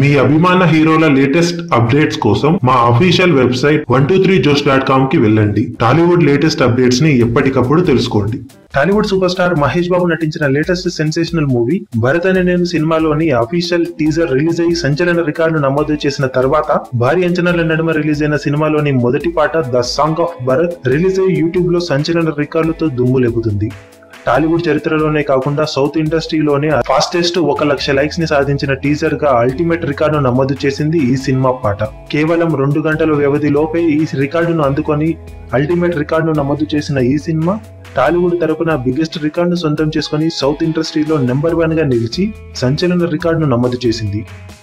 మీ అభిమాన హీరోల latest updates కోసం మా official website one two three Josh dot కామ్కి వెళ్ళండి. టాలీవుడ్ లేటెస్ట్ అప్డేట్స్ని ఎప్పటికప్పుడు తెలుసుకోండి. Tollywood super star Mahesh Babu నటించిన లేటెస్ట్ సెన్సేషనల్ మూవీ భరత్ అనే నేను సినిమాలోని అఫీషియల్ టీజర్ రిలీజ్ అయ్యి సంచలన రికార్డు నమోదు చేసిన తర్వాత భారీ అంచనాల నడుమ రిలీజ్ అయిన సినిమాలోని మొదటి పాట the song of Bharat release అయ్యి యూట్యూబ్లో సంచలన రికార్డులతో దుమ్ము లేపుతుంది. టాలీవుడ్ చరిత్రలోనే కాకుండా సౌత్ ఇండస్ట్రీలోనే ఫాస్టెస్ట్ ఒక లక్ష లైక్స్ని సాధించిన టీజర్గా అల్టిమేట్ రికార్డు నమోదు చేసింది ఈ సినిమా పాట. కేవలం రెండు గంటల వ్యవధిలోపే ఈ రికార్డును అందుకొని అల్టిమేట్ రికార్డును నమోదు చేసిన ఈ సినిమా టాలీవుడ్ తరపున బిగ్గెస్ట్ రికార్డును సొంతం చేసుకుని సౌత్ ఇండస్ట్రీలో నెంబర్ వన్గా నిలిచి సంచలన రికార్డును నమోదు చేసింది.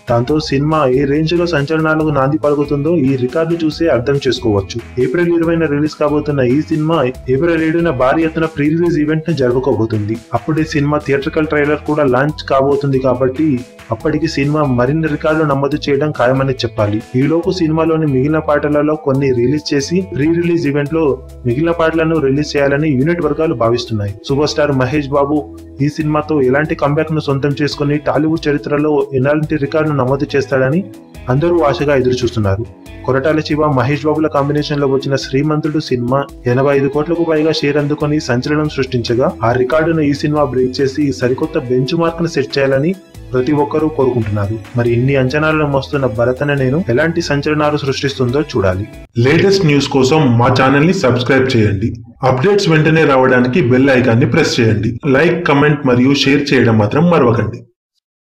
దాంతో సినిమా ఏ రేంజ్లో సంచలనాలకు నాంది పలుకుతుందో ఈ రికార్డు చూసే అర్థం చేసుకోవచ్చు. ఏప్రిల్ ఇరవైన రిలీజ్ కాబోతున్న ఈ సినిమా ఏప్రిల్ ఏడున భారీ ఎత్తున ప్రీ రిలీజ్ ఈవెంట్ను జరుపుకోబోతుంది. అప్పుడే సినిమా థియేట్రికల్ ట్రైలర్ కూడా లాంచ్ కాబోతుంది కాబట్టి అప్పటికి సినిమా మరిన్ని రికార్డులు నమోదు చేయడం ఖాయమని చెప్పాలి. ఈలోపు సినిమాలోని మిగిలిన పాటలలో కొన్ని రిలీజ్ చేసి ప్రీ రిలీజ్ ఈవెంట్లో మిగిలిన పాటలను రిలీజ్ చేయాలని యూనిట్ వర్గాలు భావిస్తున్నాయి. సూపర్ స్టార్ మహేష్ బాబు ఈ సినిమాతో ఎలాంటి కంబ్యాక్ను సొంతం చేసుకుని టాలీవుడ్ చరిత్రలో ఎలాంటి రికార్డును నమోదు చేస్తాడని అందరూ ఆశగా ఎదురు చూస్తున్నారు కొరటాల శివ మహేష్ బాబుల కాంబినేషన్లో వచ్చిన శ్రీమంతుడు సినిమా ఎనభై ఐదు కోట్లకు పైగా షేర్ అందుకొని సంచలనం సృష్టించగా ఆ రికార్డును ఈ సినిమా బ్రేక్ చేసి సరికొత్త బెంచ్ మార్క్ను సెట్ చేయాలని ప్రతి ఒక్కరూ కోరుకుంటున్నారు. మరి ఇన్ని అంచనాలను మోస్తున్న భరతన నేను ఎలాంటి సంచలనాలు సృష్టిస్తుందో చూడాలి. లేటెస్ట్ న్యూస్ కోసం మా ఛానల్ని సబ్స్క్రైబ్ చేయండి. అప్డేట్స్ వెంటనే రావడానికి బెల్ ఐకాన్ని ప్రెస్ చేయండి. లైక్ కమెంట్ మరియు షేర్ చేయడం మాత్రం మరవకండి.